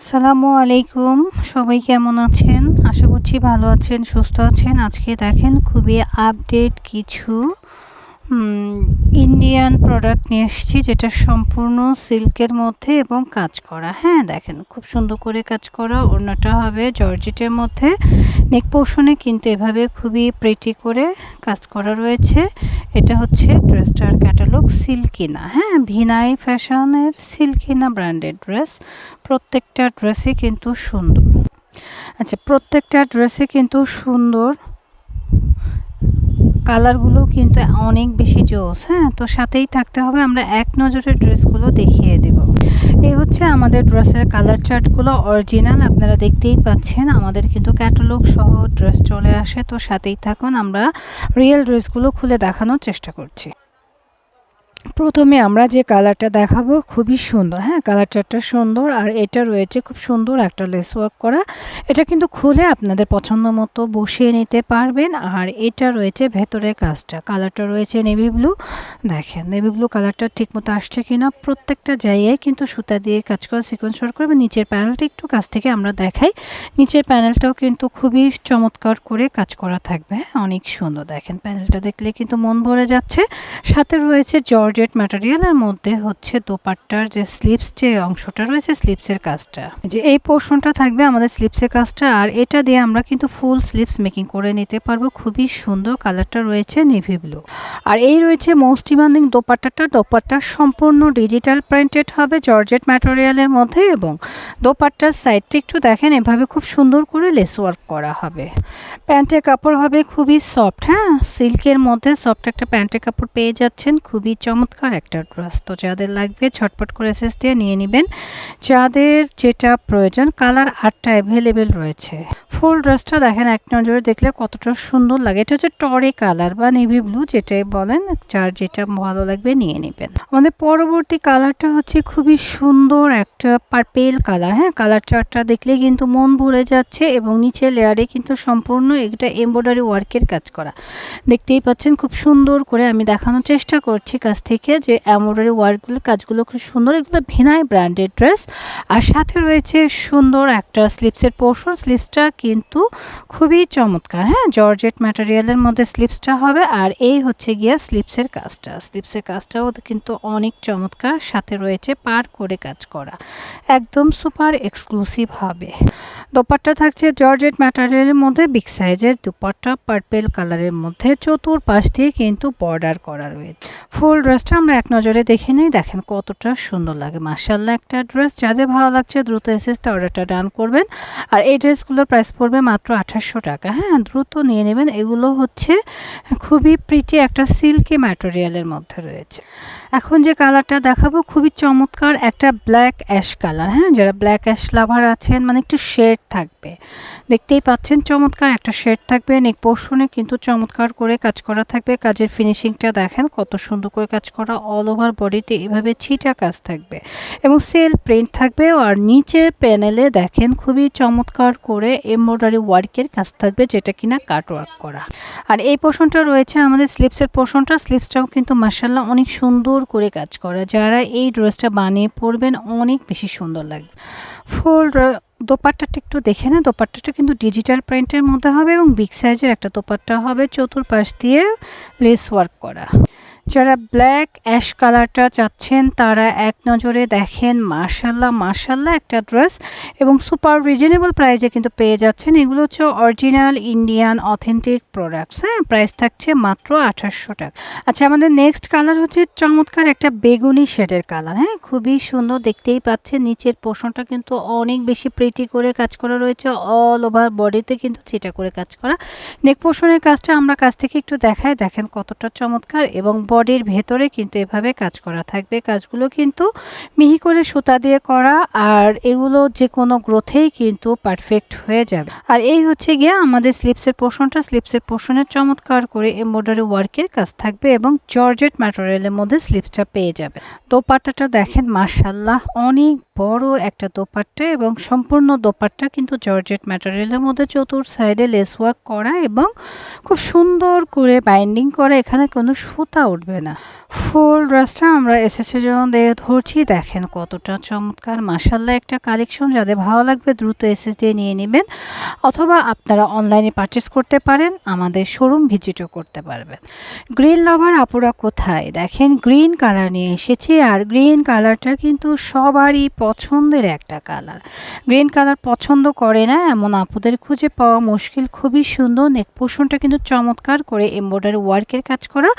আসসালামু আলাইকুম। সবাই কেমন আছেন? আশা করছি ভালো আছেন, সুস্থ আছেন। আজকে দেখেন খুবই আপডেট কিছু। ইন্ডিয়ান প্রোডাক্ট নিয়ে এসেছি যেটা সম্পূর্ণ সিল্কের মধ্যে এবং কাজ করা। হ্যাঁ দেখেন, খুব সুন্দর করে কাজ করা। ওড়নাটা হবে জর্জেটের মধ্যে। নেক পোর্শনে কিন্তু এভাবে খুবই প্রেটি করে কাজ করা রয়েছে। এটা হচ্ছে ড্রেসটার ক্যাটালগ সিল্কিনা হ্যাঁ ভিনাই ফ্যাশনের সিল্কিনা ব্র্যান্ডেড ড্রেস প্রত্যেকটা ড্রেসই কিন্তু সুন্দর। আচ্ছা প্রত্যেকটা ড্রেসে কিন্তু সুন্দর। কালারগুলো কিন্তু অনেক বেশি জোস হ্যাঁ? তো সাথেই থাকতে হবে, আমরা এক নজরে ড্রেসগুলো দেখিয়ে দেব। এই হচ্ছে আমাদের ড্রেসের কালার চার্টগুলো অরিজিনাল, আপনারা দেখতেই পাচ্ছেন, আমাদের কিন্তু ক্যাটালগ সহ ড্রেস চলে আসে। তো সাথেই থাকুন, আমরা রিয়েল ড্রেসগুলো খুলে দেখানোর চেষ্টা করছি। প্রথমে আমরা যে কালারটা দেখাবো, খুবই সুন্দর। হ্যাঁ কালার চারটা সুন্দর আর এটা রয়েছে খুব সুন্দর একটা লেস ওয়ার্ক করা। এটা কিন্তু খুলে আপনাদের পছন্দ মতো বসিয়ে নিতে পারবেন আর এটা রয়েছে ভেতরের কাজটা। কালারটা রয়েছে নেভি ব্লু দেখেন নেভি ব্লু কালারটা ঠিক মতো আসছে কিনা, প্রত্যেকটা জায়গায় কিন্তু সুতা দিয়ে কাজ করা সিকোয়েন্স ওয়ার্ক করবে নিচের প্যানেলটা একটু কাছ থেকে আমরা দেখাই। নিচের প্যানেলটাও কিন্তু খুবই চমৎকার করে কাজ করা থাকবে। হ্যাঁ অনেক সুন্দর। দেখেন প্যানেলটা দেখলে কিন্তু মন ভরে যাচ্ছে। সাথে রয়েছে জর্জ জর্জেট ম্যাটেরিয়ালের মধ্যে হচ্ছে দোপাট্টার যে স্লিপস যে অংশটা রয়েছে স্লিপসের কাজটা। যে এই পোর্শনটা থাকবে আমাদের স্লিপসের কাজটা, আর এটা দিয়ে আমরা কিন্তু ফুল স্লিপস মেকিং করে নিতে পারব। খুবই সুন্দর কালারটা রয়েছে নেভি ব্লু আর এই রয়েছে মোস্ট ডিমান্ডিং দোপাট্টাটা। দোপাট্টা সম্পূর্ণ ডিজিটাল প্রিন্টেড হবে জর্জেট ম্যাটেরিয়ালের মধ্যে এবং দোপাট্টার সাইডটা একটু দেখেন, এভাবে খুব সুন্দর করে লেস ওয়ার্ক করা হবে। প্যান্টের কাপড় হবে খুবই সফট হ্যাঁ? সিল্কের মধ্যে সফট একটা প্যান্টের কাপড় পেয়ে যাচ্ছেন, খুবই চমৎকার একটা ড্রেস। তো যাদের লাগবে ঝটপট করে এসএস দিয়ে নিয়ে নেবেন। যাদের যেটা প্রয়োজন, কালার আটটা অ্যাভেলেবেল রয়েছে। ফুল ড্রেসটা দেখেন এক নজরে দেখলে কতটা সুন্দর লাগে। এটা হচ্ছে টরে কালার বা নেভি ব্লু যেটাই বলেন, যার যেটা ভালো লাগবে নিয়ে নেবেন। আমাদের পরবর্তী কালারটা হচ্ছে খুবই সুন্দর একটা পার্পেল কালার। হ্যাঁ কালার চারটা দেখলে কিন্তু মন ভরে যাচ্ছে এবং নিচে লেয়ারে কিন্তু সম্পূর্ণ এটা এমব্রয়ডারি ওয়ার্কের কাজ করা। দেখতেই পাচ্ছেন খুব সুন্দর করে আমি দেখানোর চেষ্টা করছি কাছ থেকে যে এমব্রয়ডারি ওয়ার্কগুলো, কাজগুলো খুব সুন্দর। এগুলো ভিনাই ব্র্যান্ডেড ড্রেস। আর সাথে রয়েছে সুন্দর একটা স্লিপসের পোর্শন। স্লিপসটা কিন্তু খুবই চমৎকার হ্যাঁ? জর্জেট ম্যাটেরিয়ালের মধ্যে স্লিপসটা হবে। আর এই হচ্ছে গিয়া স্লিপসের কাজটা। স্লিপসের কাজটাও কিন্তু অনেক চমৎকার। সাথে রয়েছে পার করে কাজ করা। একদম সুপার এক্সক্লুসিভ হবে। দোপাট্টা থাকছে জর্জেট ম্যাটেরিয়ালের মধ্যে, বিগ সাইজের দুপাট্টা, পার্পেল কালারের মধ্যে চতুর্পাশ দিয়ে কিন্তু বর্ডার করা রয়েছে। ফুল ড্রেসটা আমরা এক নজরে দেখে নিই, দেখেন কতটা সুন্দর লাগে। মার্শাল্লাহ একটা ড্রেস যাদের ভালো লাগছে দ্রুত এসএসটা অর্ডারটা ডান করবেন। আর এই ড্রেসগুলোর প্রাইস পড়বে মাত্র আঠাশশো টাকা। হ্যাঁ দ্রুত নিয়ে নেবেন। এগুলো হচ্ছে খুবই প্রিটি একটা সিল্কি ম্যাটেরিয়ালের মধ্যে রয়েছে। এখন যে কালারটা দেখাবো, খুবই চমৎকার একটা ব্ল্যাক অ্যাশ কালার হ্যাঁ যারা ব্ল্যাক অ্যাশ লাভার আছেন মানে একটু শেড থাকবে। দেখতেই পাচ্ছেন, চমৎকার একটা শেড থাকবে। নেক পোর্শনে কিন্তু চমৎকার করে কাজ করা থাকবে। কাজের ফিনিশিংটা দেখেন, কত সুন্দর করে কাজ করা অল ওভার বডিতে এভাবে ছিটা কাজ থাকবে। এবং সেল প্রিন্ট থাকবে আর নিচের প্যানেলে দেখেন, খুবই চমৎকার করে এমব্রয়ডারি ওয়ার্কের কাজ থাকবে যেটা কিনা কাট ওয়ার্ক করা। আর এই পোর্শনটা রয়েছে আমাদের স্লিপসের পোর্শনটা। স্লিপসটাও কিন্তু মার্শাল্লাহ অনেক সুন্দর করে কাজ করা। যারা এই ড্রেসটা বানিয়ে পরবেন, অনেক বেশি সুন্দর লাগবে। ফুল দোপাট্টাটা একটু দেখে না। দোপাট্টাটা কিন্তু ডিজিটাল প্রিন্টের মধ্যে হবে এবং বিগ সাইজের একটা দোপাট্টা হবে। চতুর্পাশ দিয়ে লেস ওয়ার্ক করা। যারা ব্ল্যাক অ্যাশ কালারটা চাচ্ছেন, তারা এক নজরে দেখেন মার্শাল্লাহ মার্শাল্লাহ একটা ড্রেস এবং সুপার রিজনেবল প্রাইজে কিন্তু পেয়ে যাচ্ছেন। এগুলো হচ্ছে অরিজিনাল ইন্ডিয়ান অথেন্টিক প্রোডাক্টস হ্যাঁ? প্রাইস থাকছে মাত্র আঠাশশো টাকা। আচ্ছা আমাদের নেক্সট কালার হচ্ছে চমৎকার একটা বেগুনি শেডের কালার হ্যাঁ? খুবই সুন্দর, দেখতেই পাচ্ছেন, নিচের পোষণটা কিন্তু অনেক বেশি প্রিটি করে কাজ করা রয়েছে অল ওভার বডিতে কিন্তু চিটা করে কাজ করা। নেক পোষণের কাজটা আমরা কাছ থেকে একটু দেখাই, দেখেন কতটা চমৎকার এবং বডির ভেতরে কিন্তু এভাবে কাজ করা থাকবে। কাজগুলো কিন্তু মিহি করে সুতা দিয়ে করা আর এগুলো যে কোনো গ্রোথেই কিন্তু পারফেক্ট হয়ে যাবে। আর এই হচ্ছে গিয়ে আমাদের স্লিপসের পোষণটা। স্লিপসের পোষণের চমৎকার করে এমব্রয়ডারি ওয়ার্কের কাজ থাকবে এবং জর্জেট ম্যাটেরিয়ালের মধ্যে স্লিপসটা পেয়ে যাবে। দোপাট্টাটা দেখেন মার্শাল্লাহ অনেক বড় একটা দোপাট্টা এবং সম্পূর্ণ দোপাট্টা কিন্তু জর্জেট ম্যাটেরিয়ালের মধ্যে চতুর সাইডে লেস ওয়ার্ক করা এবং খুব সুন্দর করে বাইন্ডিং করা। এখানে কোনো সুতা উঠবে করবে না। ফুল ড্রেসটা আমরা এসএসের জন্য দিয়ে ধরছি। দেখেন কতটা চমৎকার মাসাল্লাহ একটা কালেকশন। যাদের ভালো লাগবে দ্রুত এসএস দিয়ে নিয়ে নেবেন। অথবা আপনারা অনলাইনে পারচেস করতে পারেন, আমাদের শোরুম ভিজিটও করতে পারবেন। গ্রিন লাভার আপুরা কোথায়? দেখেন গ্রিন কালার নিয়ে এসেছি। আর গ্রিন কালারটা কিন্তু সবারই পছন্দের একটা কালার গ্রিন কালার পছন্দ করে না, এমন আপুদের খুঁজে পাওয়া মুশকিল। খুবই সুন্দর নেক পোষণটা কিন্তু চমৎকার করে এমব্রয়ডারি ওয়ার্কের কাজ করা।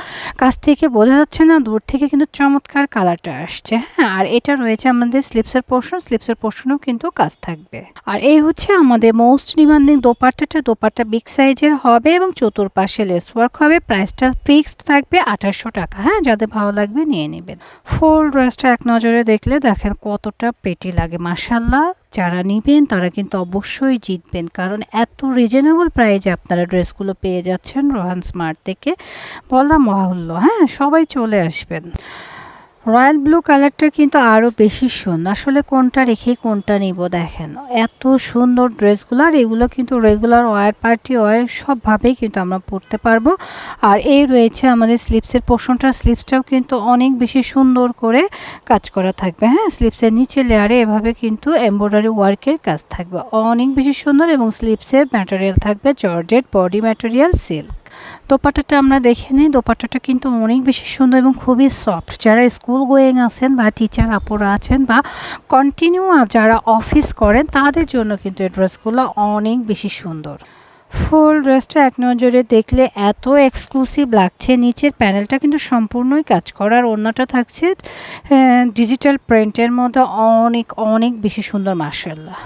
কাছ থেকে বোঝা যাচ্ছে না, দূর থেকে কিন্তু চমৎকার কালারটা আসছে। হ্যাঁ আর এটা রয়েছে আমাদের স্লিপসের পোর্শন স্লিপসের পোর্শনও কিন্তু কাজ থাকবে। আর এই হচ্ছে আমাদের মোস্ট ডিমান্ডিং দোপাট্টাটা দোপাট্টা বিগ সাইজের হবে এবং চতুর্পাশে লেস ওয়ার্ক হবে। প্রাইসটা ফিক্সড থাকবে আঠাশশো টাকা। হ্যাঁ যাদের ভালো লাগবে নিয়ে নেবেন। ফুল ড্রেসটা এক নজরে দেখলে দেখেন কতটা পেটি লাগে মাসাল্লাহ যারা নেবেন, তারা কিন্তু অবশ্যই জিতবেন। কারণ এত রিজনেবল প্রাইজে আপনারা ড্রেসগুলো পেয়ে যাচ্ছেন রোহান স্মার্ট থেকে বলা মহাহুল্য হ্যাঁ সবাই চলে আসবেন। রয়্যাল ব্লু কালারটা কিন্তু আরও বেশি সুন্দর। আসলে কোনটা রেখে কোনটা নিব দেখেন। এত সুন্দর ড্রেসগুলো আর এগুলো কিন্তু রেগুলার ওয়ার পার্টি ওয়ার সবভাবেই কিন্তু আমরা পরতে পারব। আর এই রয়েছে আমাদের স্লিপসের পোষণটা স্লিপসটাও কিন্তু অনেক বেশি সুন্দর করে কাজ করা থাকবে। হ্যাঁ স্লিপসের নিচে লেয়ারে এভাবে কিন্তু এমব্রয়ডারি ওয়ার্কের কাজ থাকবে। অনেক বেশি সুন্দর এবং স্লিপসের ম্যাটেরিয়াল থাকবে। জর্জেট বডি ম্যাটেরিয়াল সিল্ক দোপাট্টাটা আমরা দেখে নিই। দোপাট্টাটা কিন্তু অনেক বেশি সুন্দর এবং খুবই সফট যারা স্কুল গোয়িং আছেন বা টিচার আপুরা আছেন বা কন্টিনিউ যারা অফিস করেন, তাদের জন্য কিন্তু এই ড্রেসগুলো অনেক বেশি সুন্দর। ফুল ড্রেসটা এক নজরে দেখলে এত এক্সক্লুসিভ লাগছে। নিচের প্যানেলটা কিন্তু সম্পূর্ণই কাজ করার অন্যটা থাকছে ডিজিটাল প্রিন্টের মধ্যে অনেক অনেক বেশি সুন্দর মার্শাল্লাহ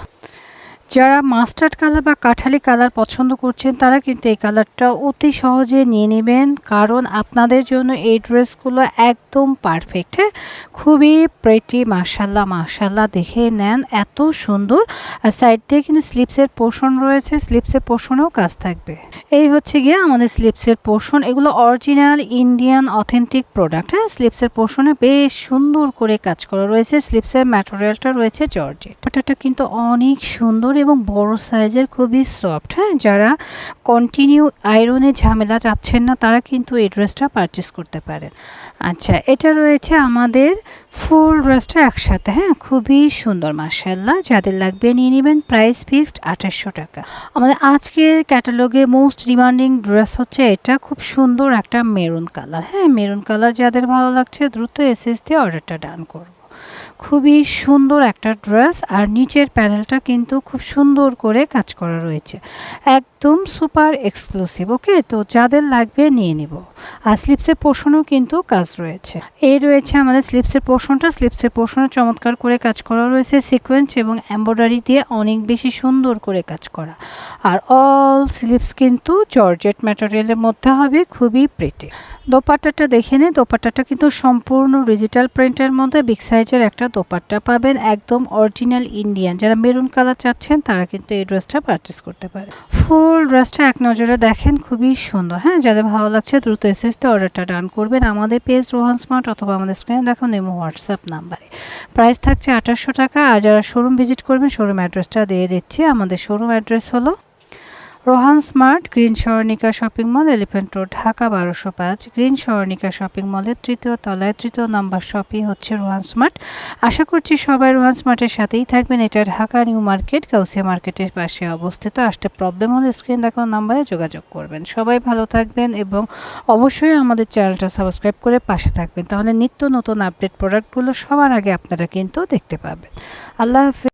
যারা মাস্টার্ড কালার বা কাঠালি কালার পছন্দ করছেন, তারা কিন্তু এই কালারটা অতি সহজে নিয়ে নেবেন। কারণ আপনাদের জন্য এই ড্রেসগুলো একদম পারফেক্ট হ্যাঁ? খুবই প্রেটি মার্শাল্লাহ মার্শাল্লাহ দেখে নেন, এত সুন্দর। আর সাইড দিয়ে কিন্তু স্লিপসের পোর্শন রয়েছে। স্লিপসের পোর্শনেও কাজ থাকবে। এই হচ্ছে গিয়ে আমাদের স্লিপসের পোর্শন এগুলো অরিজিনাল ইন্ডিয়ান অথেন্টিক প্রোডাক্ট হ্যাঁ? স্লিপসের পোর্শনে বেশ সুন্দর করে কাজ করা রয়েছে। স্লিপসের ম্যাটেরিয়ালটা রয়েছে জর্জেট। ওটাটা কিন্তু অনেক সুন্দর এবং বড় সাইজের খুবই সফট হ্যাঁ? যারা কন্টিনিউ আয়রনে ঝামেলা চাচ্ছেন না, তারা কিন্তু এই ড্রেসটা পারচেস করতে পারেন। আচ্ছা এটা রয়েছে আমাদের ফুল ড্রেসটা একসাথে হ্যাঁ? খুবই সুন্দর মার্শাল্লাহ যাদের লাগবে নিয়ে নেবেন প্রাইস ফিক্সড আঠাশশো টাকা। আমাদের আজকের ক্যাটালগে মোস্ট ডিমান্ডিং ড্রেস হচ্ছে এটা, খুব সুন্দর একটা মেরুন কালার হ্যাঁ? মেরুন কালার যাদের ভালো লাগছে, দ্রুত এসএস দিয়ে অর্ডারটা ডান করব। খুবই সুন্দর একটা ড্রেস আর নিচের প্যানেলটা কিন্তু খুব সুন্দর করে কাজ করা রয়েছে। একদম সুপার এক্সক্লুসিভ, ওকে? তো যাদের লাগবে নিয়ে নিব। আর স্লিপসের পোষণও কিন্তু কাজ রয়েছে। এই রয়েছে আমাদের স্লিপসের পোষণটা। স্লিপসের পোষণে চমৎকার করে কাজ করা রয়েছে সিকোয়েন্স এবং এম্ব্রয়ডারি দিয়ে অনেক বেশি সুন্দর করে কাজ করা। আর অল স্লিপস কিন্তু জর্জেট ম্যাটেরিয়ালের মধ্যে হবে, খুবই প্রেটে। দোপাট্টাটা দেখে নিই দোপাট্টাটা কিন্তু সম্পূর্ণ ডিজিটাল প্রিন্টের মধ্যে বিগ সাইজের একটা দোপাট্টা পাবেন, একদম অরিজিনাল ইন্ডিয়ান যারা মেরুন কালার চাচ্ছেন, তারা কিন্তু এই ড্রেসটা পারচেস করতে পারে। ফুল ড্রেসটা এক নজরে দেখেন, খুবই সুন্দর। হ্যাঁ যাদের ভালো লাগছে, দ্রুত এসএসতে অর্ডারটা ডান করবেন। আমাদের পেজ রোহান স্মার্ট অথবা আমাদের স্ক্রিনে দেখুন এবং হোয়াটসঅ্যাপ নাম্বারে প্রাইস থাকছে আঠাশশো টাকা। আর যারা শোরুম ভিজিট করবেন শোরুম অ্যাড্রেসটা দিয়ে দিচ্ছি। আমাদের শোরুম অ্যাড্রেস হলো Rohan smart green Swarnika shopping mall elephant road, Dhaka, বারোশো পাঁচ। গ্রিন স্বর্ণিকা শপিং মলের তৃতীয় তলায় তৃতীয় নাম্বার শপই হচ্ছে রোহান স্মার্ট। আশা করছি সবাই রোহান স্মার্টের সাথেই থাকবেন। এটা ঢাকা নিউ মার্কেট, গাউসিয়া মার্কেটের পাশে অবস্থিত। আসতে প্রবলেম হলে স্ক্রিন দেখানো নাম্বারে যোগাযোগ করবেন। সবাই ভালো থাকবেন এবং অবশ্যই আমাদের চ্যানেলটা সাবস্ক্রাইব করে পাশে থাকবেন। তাহলে নিত্য নতুন আপডেট প্রোডাক্টগুলো সবার আগে আপনারা কিন্তু দেখতে পাবেন। আল্লাহ হাফিজ।